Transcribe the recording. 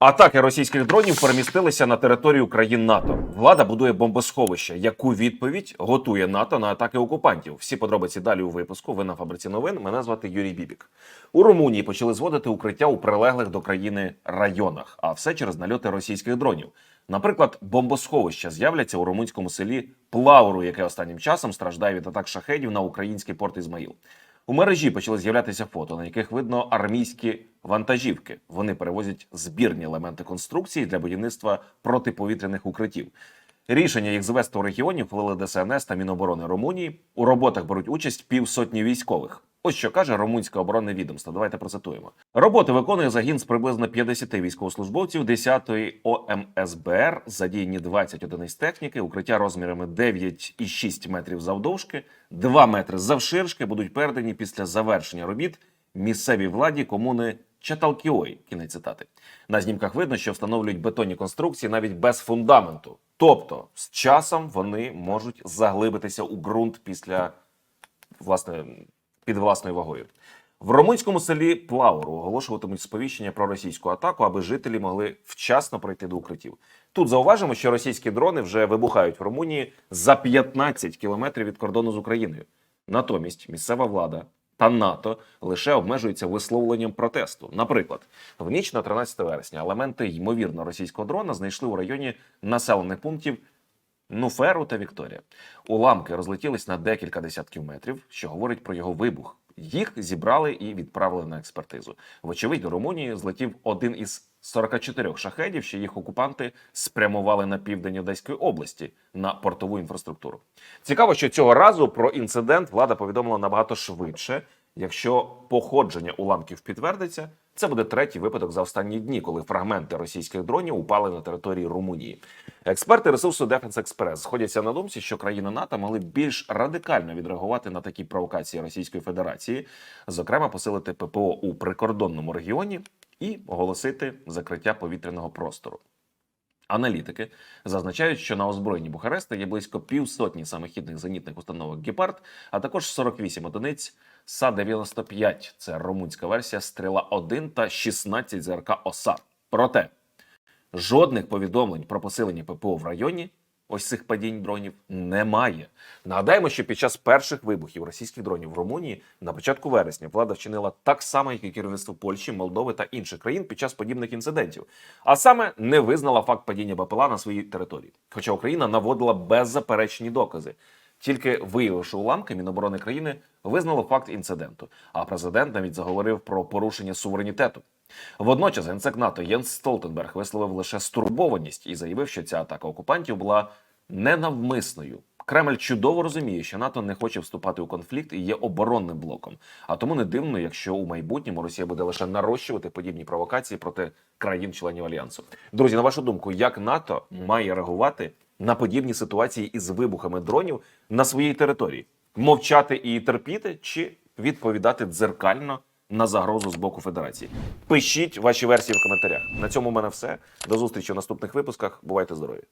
Атаки російських дронів перемістилися на територію країн НАТО. Влада будує бомбосховище. Яку відповідь готує НАТО на атаки окупантів? Всі подробиці далі у випуску. Ви на фабриці новин. Мене звати Юрій Бібік. У Румунії почали зводити укриття у прилеглих до країни районах, а все через нальоти російських дронів. Наприклад, бомбосховища з'являться у румунському селі Плауру, яке останнім часом страждає від атак шахедів на український порт Ізмаїл. У мережі почали з'являтися фото, на яких видно армійські вантажівки. Вони перевозять збірні елементи конструкції для будівництва протиповітряних укриттів. Рішення їх звести у регіоні вплили ДСНС та Міноборони Румунії. У роботах беруть участь півсотні військових. Ось що каже румунське оборонне відомство. Давайте процитуємо. Роботи виконує загін з приблизно 50 військовослужбовців 10-ї ОМСБР. Задіяні 20 одиниць техніки, укриття розмірами 9,6 метрів завдовжки, 2 метри завширшки будуть передані після завершення робіт місцевій владі комуни Чаталкіой. Кінець цитати. На знімках видно, що встановлюють бетонні конструкції навіть без фундаменту. Тобто, з часом вони можуть заглибитися у ґрунт після власне під власною вагою. В румунському селі Плауру оголошуватимуть сповіщення про російську атаку, аби жителі могли вчасно пройти до укриттів. Тут зауважимо, що російські дрони вже вибухають в Румунії за 15 кілометрів від кордону з Україною. Натомість місцева влада та НАТО лише обмежуються висловленням протесту. Наприклад, в ніч на 13 вересня елементи ймовірно російського дрона знайшли у районі населених пунктів Нуферу та Вікторія. Уламки розлетілись на декілька десятків метрів, що говорить про його вибух. Їх зібрали і відправили на експертизу. Вочевидь, до Румунії злетів один із 44 шахедів, що їх окупанти спрямували на південь Одеської області на портову інфраструктуру. Цікаво, що цього разу про інцидент влада повідомила набагато швидше. Якщо походження уламків підтвердиться, це буде третій випадок за останні дні, коли фрагменти російських дронів упали на території Румунії. Експерти ресурсу Defense Express сходяться на думці, що країни НАТО могли більш радикально відреагувати на такі провокації Російської Федерації, зокрема посилити ППО у прикордонному регіоні і оголосити закриття повітряного простору. Аналітики зазначають, що на озброєнні Бухареста є близько півсотні самохідних зенітних установок Гепард, а також 48 одиниць Са-95 – це румунська версія Стріла 1 та 16 ЗРК ОСА. Проте жодних повідомлень про посилення ППО в районі ось цих падінь дронів немає. Нагадаємо, що під час перших вибухів російських дронів в Румунії на початку вересня влада вчинила так само, як і керівництво Польщі, Молдови та інших країн під час подібних інцидентів, а саме не визнала факт падіння БПЛА на своїй території. Хоча Україна наводила беззаперечні докази. Тільки виявивши уламки, Міноборони країни визнало факт інциденту. А президент навіть заговорив про порушення суверенітету. Водночас генсек НАТО Єнс Столтенберг висловив лише стурбованість і заявив, що ця атака окупантів була ненавмисною. Кремль чудово розуміє, що НАТО не хоче вступати у конфлікт і є оборонним блоком. А тому не дивно, якщо у майбутньому Росія буде лише нарощувати подібні провокації проти країн-членів альянсу. Друзі, на вашу думку, як НАТО має реагувати на подібні ситуації із вибухами дронів на своїй території? Мовчати і терпіти, чи відповідати дзеркально на загрозу з боку Федерації? Пишіть ваші версії в коментарях. На цьому в мене все. До зустрічі в наступних випусках. Бувайте здорові!